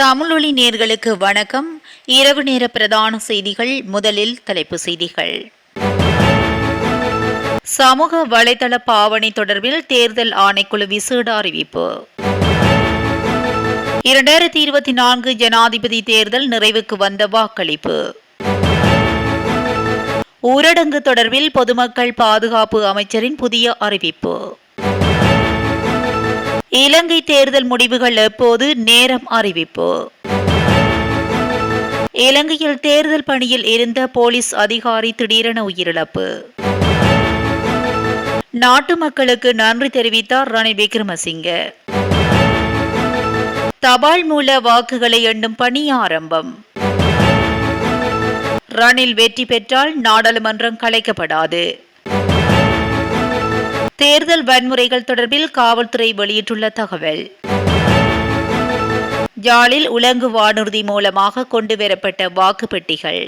தமிழொலி நேர்களுக்கு வணக்கம். இரவு நேர பிரதான செய்திகள் முதலில் தலைப்பு செய்திகள். சமூக வலைதள பாவனை தொடர்பில் தேர்தல் ஆணைக்குழு விசேட அறிவிப்பு. இரண்டாயிரத்தி இருபத்தி நான்கு ஜனாதிபதி தேர்தல் நிறைவுக்கு வந்த வாக்களிப்பு. ஊரடங்கு தொடர்பில் பொதுமக்கள் பாதுகாப்பு அமைச்சரின் புதிய அறிவிப்பு. இலங்கை தேர்தல் முடிவுகள் எப்போது? நேரம் அறிவிப்பு. இலங்கையில் தேர்தல் பணியில் இருந்த போலீஸ் அதிகாரி திடீரென உயிரிழப்பு. நாட்டு மக்களுக்கு நன்றி தெரிவித்தார் ரணில் விக்ரமசிங்க. தபால் மூல வாக்குகளை எண்ணும் பணி ஆரம்பம். ரணில் வெற்றி பெற்றால் நாடாளுமன்றம் கலைக்கப்படாது. தேர்தல் வன்முறைகள் தொடர்பில் காவல்துறை வெளியிட்டுள்ள தகவல். யாழில் உலங்கு வானூர்தி மூலமாக கொண்டுவரப்பட்ட வாக்குப்பெட்டிகள்.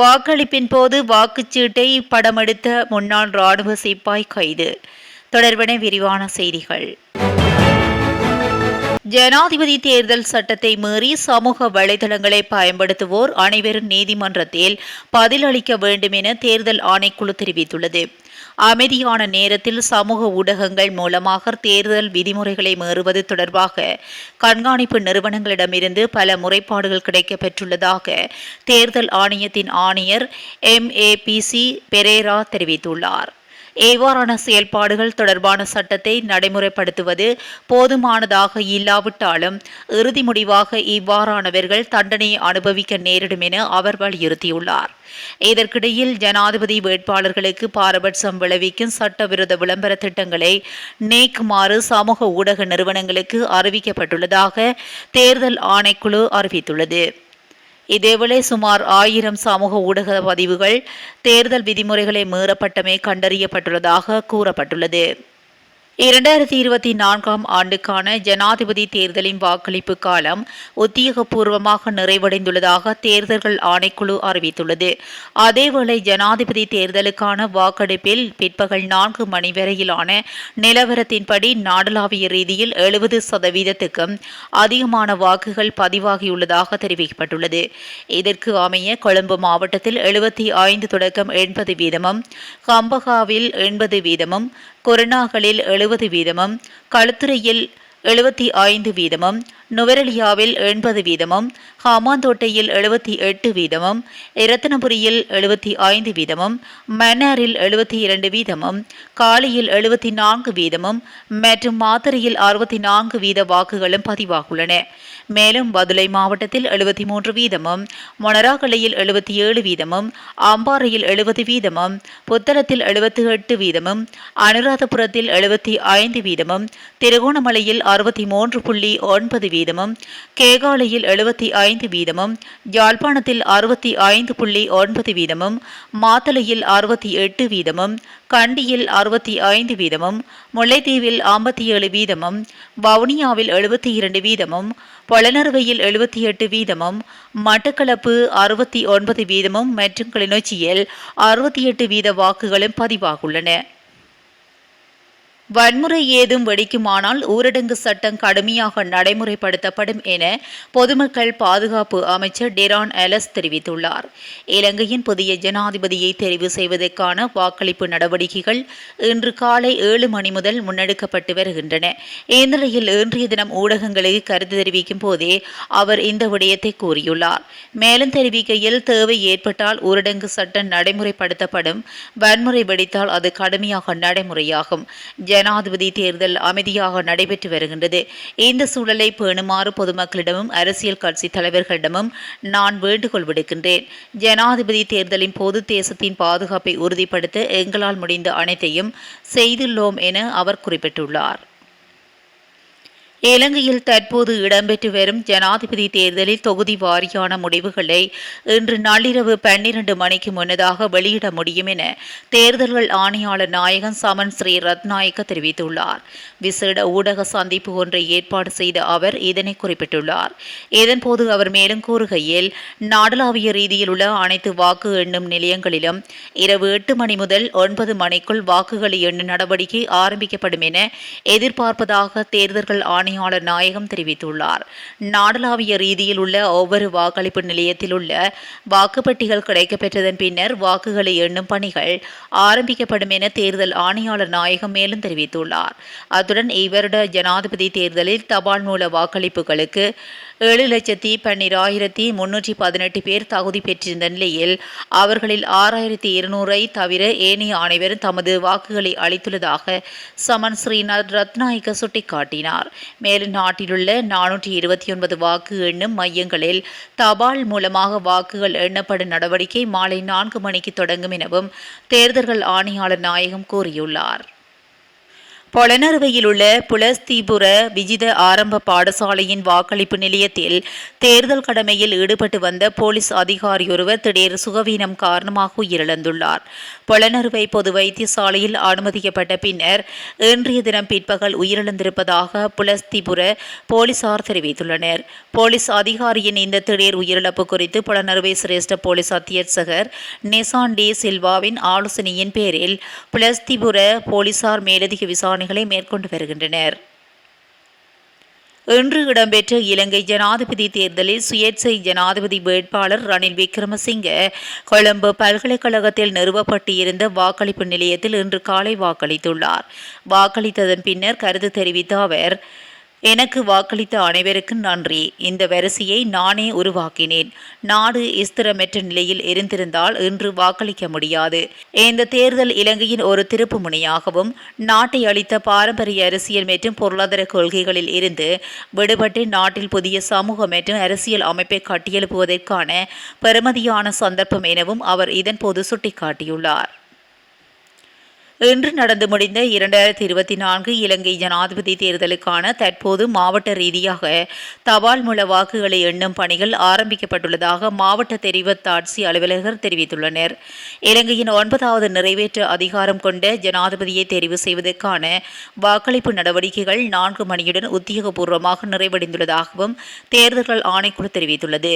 வாக்களிப்பின் போது வாக்குச்சீட்டை படமெடுத்த முன்னாள் ராணுவ சிப்பாய் கைது. தொடர்பன விரிவான செய்திகள். ஜனாதிபதி தேர்தல் சட்டத்தை மீறி சமூக வலைதளங்களை பயன்படுத்துவோர் அனைவரும் நீதிமன்றத்தில் பதிலளிக்க வேண்டும் என தேர்தல் ஆணைக்குழு தெரிவித்துள்ளது. அமைதியான நேரத்தில் சமூக ஊடகங்கள் மூலமாக தேர்தல் விதிமுறைகளை மீறுவது தொடர்பாக கண்காணிப்பு நிறுவனங்களிடமிருந்து பல முறைப்பாடுகள் கிடைக்கப்பெற்றுள்ளதாக தேர்தல் ஆணையத்தின் ஆணையர் M A P C Perera தெரிவித்துள்ளார். இவ்வாறான செயல்பாடுகள் தொடர்பான சட்டத்தை நடைமுறைப்படுத்துவது போதுமானதாக இல்லாவிட்டாலும் இறுதி முடிவாக இவ்வாறானவர்கள் தண்டனையை அனுபவிக்க நேரிடும் என அவர் வலியுறுத்தியுள்ளார். இதற்கிடையில் ஜனாதிபதி வேட்பாளர்களுக்கு பாரபட்சம் விளைவிக்கும் சட்டவிரோத விளம்பர திட்டங்களை நீக்குமாறு சமூக ஊடக நிறுவனங்களுக்கு அறிவிக்கப்பட்டுள்ளதாக தேர்தல் ஆணைக்குழு அறிவித்துள்ளது. இதேவேளை சுமார் ஆயிரம் சமூக ஊடக பதிவுகள் தேர்தல் விதிமுறைகளை மீறப்பட்டமை கண்டறியப்பட்டுள்ளதாக கூறப்பட்டுள்ளது. இரண்டாயிரத்தி இருபத்தி நான்காம் ஆண்டுக்கான ஜனாதிபதி தேர்தலின் வாக்களிப்பு காலம் உத்தியோகபூர்வமாக நிறைவடைந்துள்ளதாக தேர்தல்கள் ஆணைக்குழு அறிவித்துள்ளது. அதேவேளை ஜனாதிபதி தேர்தலுக்கான வாக்கெடுப்பில் பிற்பகல் நான்கு மணி வரையிலான நிலவரத்தின்படி நாடளாவிய ரீதியில் எழுபது சதவீதத்துக்கும் அதிகமான வாக்குகள் பதிவாகியுள்ளதாக தெரிவிக்கப்பட்டுள்ளது. இதற்கு அமைய கொழும்பு மாவட்டத்தில் எழுபத்தி ஐந்து தொடக்கம் எண்பது வீதமும் கம்பகாவில் எண்பது வீதமும் கொரோனாக்களில் எழுபது வீதமும் களுத்துறையில் எழுபத்தி ஐந்து வீதமும் நுவரெலியாவில் எண்பது வீதமும் ஹாமாந்தோட்டையில் எழுபத்தி எட்டு வீதமும் இரத்தனபுரியில் எழுபத்தி ஐந்து வீதமும் மன்னாரில் எழுபத்தி இரண்டு வீதமும் காலியில் எழுபத்தி நான்கு வீதமும் மற்றும் மாத்தறையில் அறுபத்தி நான்கு வீத வாக்குகளும் பதிவாகுள்ளன. மேலும் பதுளை மாவட்டத்தில் எழுபத்தி மூன்று வீதமும் மொனராகலையில் எழுபத்தி ஏழு வீதமும் அம்பாறையில் எழுபது வீதமும் புத்தளத்தில் எழுபத்தி எட்டு வீதமும் அனுராதபுரத்தில் எழுபத்தி ஐந்து வீதமும் திருகோணமலையில் அறுபத்தி மூன்று புள்ளி ஒன்பது வீதமும் கேகாலையில் எழுபத்தி ஐந்து வீதமும் யாழ்ப்பாணத்தில் அறுபத்தி ஐந்து புள்ளி ஒன்பது வீதமும் மாத்தளையில் அறுபத்தி எட்டு வீதமும் கண்டியில் அறுபத்தி ஐந்து வீதமும் முல்லைத்தீவில் ஐம்பத்தி ஏழு வீதமும் வவுனியாவில் எழுபத்தி இரண்டு வீதமும் பொலனறுவையில் எழுபத்தி எட்டு வீதமும் மட்டக்களப்பு அறுபத்தி ஒன்பது வீதமும் மற்றும் கிளிநொச்சியில் அறுபத்தி எட்டு வீத வாக்குகளும் பதிவாகுள்ளன. வன்முறை ஏதும் வெடிக்குமானால் ஊரடங்கு சட்டம் கடுமையாக நடைமுறைப்படுத்தப்படும் என பொதுமக்கள் பாதுகாப்பு அமைச்சர் டெரான் அலஸ் தெரிவித்துள்ளார். இலங்கையின் புதிய ஜனாதிபதியை தெரிவு செய்வதற்கான வாக்களிப்பு நடவடிக்கைகள் இன்று காலை ஏழு மணி முதல் முன்னெடுக்கப்பட்டு வருகின்றன. இந்நிலையில் இன்றைய தினம் ஊடகங்களுக்கு கருத்து தெரிவிக்கும் போதே அவர் இந்த விடயத்தை கூறியுள்ளார். மேலும் தெரிவிக்கையில் தேவை ஏற்பட்டால் ஊரடங்கு சட்டம் நடைமுறைப்படுத்தப்படும். வன்முறை வெடித்தால் அது கடுமையாக நடைமுறையாகும். ஜனாதிபதி தேர்தல் அமைதியாக நடைபெற்று வருகின்றது. இந்த சூழலை பேணுமாறு பொதுமக்களிடமும் அரசியல் கட்சி தலைவர்களிடமும் நான் வேண்டுகோள் விடுக்கின்றேன். ஜனாதிபதி தேர்தலின் போது தேசத்தின் பாதுகாப்பை உறுதிப்படுத்த எங்களால் முடிந்த அனைத்தையும் செய்துள்ளோம் என அவர் குறிப்பிட்டுள்ளார். இலங்கையில் தற்போது இடம்பெற்று வரும் ஜனாதிபதி தேர்தலில் தொகுதி வாரியான முடிவுகளை இன்று நள்ளிரவு பன்னிரண்டு மணிக்கு முன்னதாக வெளியிட முடியும் என தேர்தல்கள் ஆணையாளர் நாயகன் சமன் ஸ்ரீ ரத்நாயக்க தெரிவித்துள்ளார். விசேட ஊடக சந்திப்பு ஒன்றை ஏற்பாடு செய்த அவர் இதனை குறிப்பிட்டுள்ளார். இதன்போது அவர் மேலும் கூறுகையில் நாடளாவிய ரீதியில் உள்ள அனைத்து வாக்கு எண்ணும் நிலையங்களிலும் இரவு எட்டு மணி முதல் ஒன்பது மணிக்குள் வாக்குகளை எண்ணும் நடவடிக்கை ஆரம்பிக்கப்படும் என எதிர்பார்ப்பதாக தேர்தல்கள் ஆணையர் ஆணையாளர் நாயகம் தெரிவித்துள்ளார். நாடளாவிய ரீதியில் உள்ள ஒவ்வொரு வாக்களிப்பு நிலையத்தில் உள்ள வாக்குப்பெட்டிகள் கிடைக்கப்பெற்றதன் பின்னர் வாக்குகளை எண்ணும் பணிகள் ஆரம்பிக்கப்படும் என தேர்தல் ஆணையாளர் நாயகம் மேலும் தெரிவித்துள்ளார். அத்துடன் இவருட ஜனாதிபதி தேர்தலில் தபால் மூல வாக்களிப்புகளுக்கு ஏழு லட்சத்தி பன்னிராயிரத்தி முன்னூற்றி பதினெட்டு பேர் தகுதி பெற்றிருந்த நிலையில் அவர்களில் ஆறாயிரத்தி இருநூறை தவிர ஏனைய அனைவரும் தமது வாக்குகளை அளித்துள்ளதாக சமன் ஸ்ரீநாத் ரத்நாயக்க சுட்டிக்காட்டினார். மேலும் நாட்டிலுள்ள நானூற்றி இருபத்தி ஒன்பது வாக்கு எண்ணும் மையங்களில் தபால் மூலமாக வாக்குகள் எண்ணப்படும் நடவடிக்கை மாலை நான்கு மணிக்கு தொடங்கும் எனவும் தேர்தல்கள் ஆணையாளர் நாயகம் கூறியுள்ளார். பொலனறுவையில் உள்ள புலஸ்தீபுர விஜித ஆரம்ப பாடசாலையின் வாக்களிப்பு நிலையத்தில் தேர்தல் கடமையில் ஈடுபட்டு வந்த போலீஸ் அதிகாரியொருவர் திடீர் சுகவீனம் காரணமாக உயிரிழந்துள்ளார். பொலனறுவை பொது வைத்தியசாலையில் அனுமதிக்கப்பட்ட பின்னர் இன்றைய தினம் பிற்பகல் உயிரிழந்திருப்பதாக புலஸ்திபுர போலீசார் தெரிவித்துள்ளனர். போலீஸ் அதிகாரியின் இந்த திடீர் உயிரிழப்பு குறித்து புலனறுவை சிரேஷ்ட போலீஸ் அத்தியட்சகர் நெசான் டி சில்வாவின் ஆலோசனையின் பேரில் புலஸ்திபுர போலீசார் மேலதிக விசாரணை பணிகளை மேற்கொண்டு வருகின்றனர். இன்று இடம்பெற்ற இலங்கை ஜனாதிபதி தேர்தலில் சுயேட்சை ஜனாதிபதி வேட்பாளர் ரணில் விக்ரமசிங்க கொழும்பு பல்கலைக்கழகத்தில் நிறுவப்பட்டிருந்த வாக்களிப்பு நிலையத்தில் இன்று காலை வாக்களித்துள்ளார். வாக்களித்ததன் பின்னர் கருத்து தெரிவித்த அவர் எனக்கு வாக்களித்த அனைவருக்கும் நன்றி. இந்த வரிசையை நானே உருவாக்கினேன். நாடு ஸ்திரமற்ற நிலையில் இருந்திருந்தால் இன்று வாக்களிக்க முடியாது. இந்த தேர்தல் இலங்கையின் ஒரு திருப்பு முனையாகவும் நாட்டை அளித்த பாரம்பரிய அரசியல் மற்றும் பொருளாதார கொள்கைகளில் இருந்து விடுபட்டு நாட்டில் புதிய சமூக மற்றும் அரசியல் அமைப்பை கட்டியெழுப்புவதற்கான பெருமதியான சந்தர்ப்பம் எனவும் அவர் இதன்போது சுட்டிக்காட்டியுள்ளார். இன்று நடந்து முடிந்த இரண்டாயிரத்தி இருபத்தி நான்கு இலங்கை ஜனாதிபதி தேர்தலுக்கான தற்போது மாவட்ட ரீதியாக தபால் மூல வாக்குகளை எண்ணும் பணிகள் ஆரம்பிக்கப்பட்டுள்ளதாக மாவட்ட தெரிவத்தாட்சி அலுவலகர் தெரிவித்துள்ளனர். இலங்கையின் ஒன்பதாவது நிறைவேற்று அதிகாரம் கொண்ட ஜனாதிபதியை தெரிவு செய்வதற்கான வாக்களிப்பு நடவடிக்கைகள் நான்கு மணியுடன் உத்தியோகபூர்வமாக நிறைவடைந்துள்ளதாகவும் தேர்தல்கள் ஆணைக்குழு தெரிவித்துள்ளது.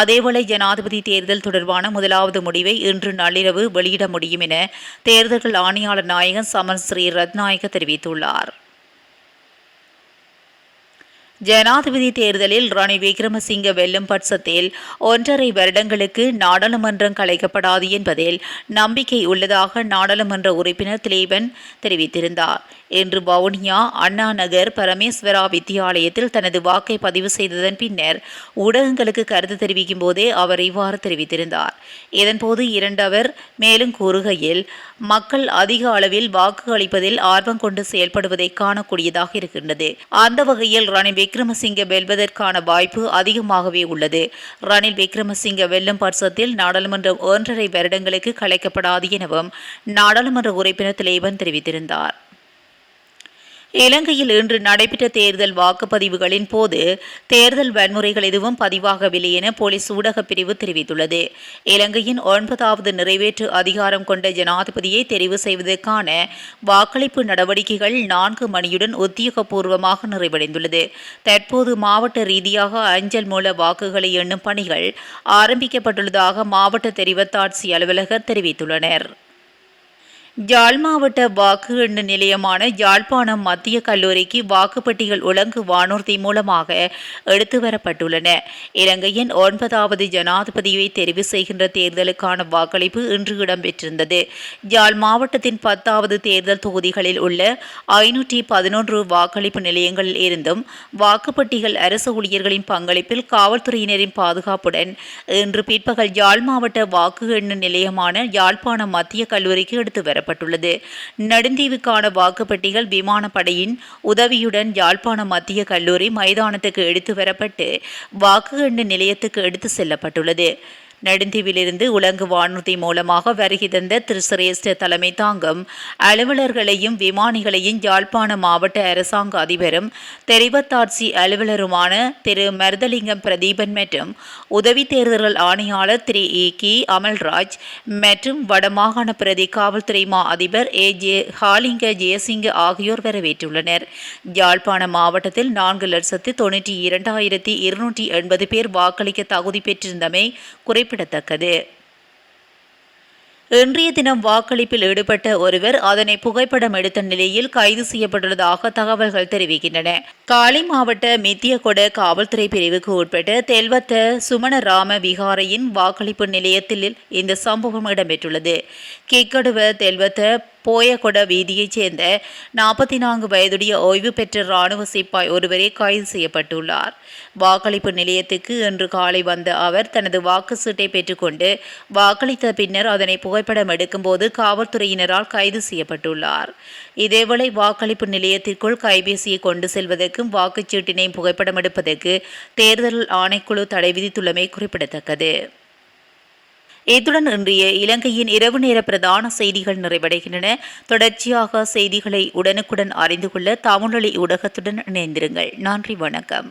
அதேவேளை ஜனாதிபதி தேர்தல் தொடர்பான முதலாவது முடிவை இன்று நள்ளிரவு வெளியிட முடியும் என தேர்தல்கள் ஆணையாளர் ஆணையாளர் நாயகன் சமன் ஸ்ரீ ரத்நாயக்க தெரிவித்துள்ளார். ஜனாதிபதி தேர்தலில் ரணில் விக்ரமசிங்க வெல்லும் பட்சத்தில் ஒன்றரை வருடங்களுக்கு நாடாளுமன்றம் கலைக்கப்படாது என்பதில் நம்பிக்கை உள்ளதாக நாடாளுமன்ற உறுப்பினர் திலீபன் தெரிவித்திருந்தார். இன்று வவுனியா அண்ணா நகர் பரமேஸ்வரா வித்தியாலயத்தில் தனது வாக்கை பதிவு செய்ததன் பின்னர் ஊடகங்களுக்கு கருத்து தெரிவிக்கும் போதே அவர் இவ்வாறு தெரிவித்திருந்தார். இதன்போது இரண்டவர் மேலும் கூறுகையில் மக்கள் அதிக அளவில் வாக்கு அளிப்பதில் ஆர்வம் கொண்டு செயல்படுவதை காணக்கூடியதாக இருக்கின்றது. அந்த வகையில் ரணில் விக்ரமசிங்க வெல்வதற்கான வாய்ப்பு அதிகமாகவே உள்ளது. ரணில் விக்ரமசிங்க வெல்லும் பட்சத்தில் நாடாளுமன்றம் ஒன்றரை வருடங்களுக்கு கலைக்கப்படாது எனவும் நாடாளுமன்ற உறுப்பினர் திலேவன் தெரிவித்திருந்தார். இலங்கையில் இன்று நடைபெற்ற தேர்தல் வாக்குப்பதிவுகளின் போது தேர்தல் வன்முறைகள் எதுவும் பதிவாகவில்லை என போலீஸ் ஊடகப் பிரிவு தெரிவித்துள்ளது. இலங்கையின் ஒன்பதாவது நிறைவேற்று அதிகாரம் கொண்ட ஜனாதிபதியை தெரிவு செய்வதற்கான வாக்களிப்பு நடவடிக்கைகள் நான்கு மணியுடன் உத்தியோகபூர்வமாக நிறைவடைந்துள்ளது. தற்போது மாவட்ட ரீதியாக அஞ்சல் மூல வாக்குகளை எண்ணும் பணிகள் ஆரம்பிக்கப்பட்டுள்ளதாக மாவட்ட தெரிவத்தாட்சி அலுவலகர் தெரிவித்துள்ளனர். ஜாழ் மாவட்ட வாக்கு எண்ணு நிலையமான யாழ்ப்பாணம் மத்திய கல்லூரிக்கு வாக்குப்பட்டிகள் உலங்கு வானூர்தி மூலமாக எடுத்து வரப்பட்டுள்ளன. இலங்கையின் ஒன்பதாவது ஜனாதிபதியை தெரிவு செய்கின்ற தேர்தலுக்கான வாக்களிப்பு இன்று இடம்பெற்றிருந்தது. ஜாழ் மாவட்டத்தின் பத்தாவது தேர்தல் தொகுதிகளில் உள்ள ஐநூற்றி பதினொன்று வாக்களிப்பு நிலையங்களில் இருந்தும் வாக்குப்பட்டிகள் அரசு ஊழியர்களின் பங்களிப்பில் காவல்துறையினரின் பாதுகாப்புடன் இன்று பிற்பகல் யாழ் மாவட்ட வாக்கு எண்ணு நிலையமான யாழ்ப்பாணம் மத்திய கல்லூரிக்கு எடுத்து வர பெறப்பட்டுள்ளது நடுந்தீவுக்கான வாக்குப்பட்டிகள் விமானப்படையின் உதவியுடன் யாழ்ப்பாண மத்திய கல்லூரி மைதானத்துக்கு எடுத்து வரப்பட்டு வாக்கு எண்ணு நிலையத்துக்கு எடுத்து செல்லப்பட்டுள்ளது. நெடுந்தீவிலிருந்து உலங்கு வானூர்தி மூலமாக வருகை தந்த திரு. சிரேஷ்ட தலைமை தாங்கும் அலுவலர்களையும் விமானிகளையும் யாழ்ப்பாண மாவட்ட அரசாங்க அதிபரும் தெரிவத்தாட்சி அலுவலருமான திரு. மருதலிங்கம் பிரதீபன் மற்றும் உதவி தேர்தல்கள் ஆணையாளர் திரு. இ. கி. அமல்ராஜ் மற்றும் வடமாகாண பிரதி காவல்துறை மா அதிபர் ஏ. ஜே. ஹாலிங்க ஜெயசிங்க ஆகியோர் வரவேற்றுள்ளனர். யாழ்ப்பாண மாவட்டத்தில் நான்கு லட்சத்து தொன்னூற்றி இரண்டாயிரத்தி இருநூற்றி எண்பது பேர் வாக்களிக்க தகுதி பெற்றிருந்தமை குறிப்பிட்டார் குறிப்பிடத்தக்கது. இன்றைய தினம் வாக்களிப்பில் ஈடுபட்ட ஒருவர் அதனை புகைப்படம் எடுத்த நிலையில் கைது செய்யப்பட்டுள்ளதாக தகவல்கள் தெரிவிக்கின்றன. காலி மாவட்ட மித்தியகொட காவல்துறை பிரிவுக்கு உட்பட்ட தெல்வத்த சுமணராம விகாரையின் வாக்களிப்பு நிலையத்தில் இந்த சம்பவம் இடம்பெற்றுள்ளது. கிக்கடுவ தெல்வத்த போயகொட வீதியைச் சேர்ந்த நாற்பத்தி நான்கு வயதுடைய ஓய்வு பெற்ற இராணுவ சிப்பாய் ஒருவரே கைது செய்யப்பட்டுள்ளார். வாக்களிப்பு நிலையத்துக்கு இன்று காலை வந்த அவர் தனது வாக்கு சீட்டை பெற்றுக்கொண்டு வாக்களித்த பின்னர் அதனை புகைப்படம் எடுக்கும்போது காவல்துறையினரால் கைது செய்யப்பட்டுள்ளார். இதேவேளை வாக்களிப்பு நிலையத்திற்குள் கைபேசியை கொண்டு செல்வதற்கும் வாக்குச்சீட்டினை புகைப்படம் எடுப்பதற்கு தேர்தல் ஆணைக்குழு தடை விதித்துள்ளமை குறிப்பிடத்தக்கது. இத்துடன் இன்றைய இலங்கையின் இரவு நேர பிரதான செய்திகள் நிறைவடைகின்றன. தொடர்ச்சியாக செய்திகளை உடனுக்குடன் அறிந்து கொள்ள தமிழொலி ஊடகத்துடன் இணைந்திருங்கள். நன்றி வணக்கம்.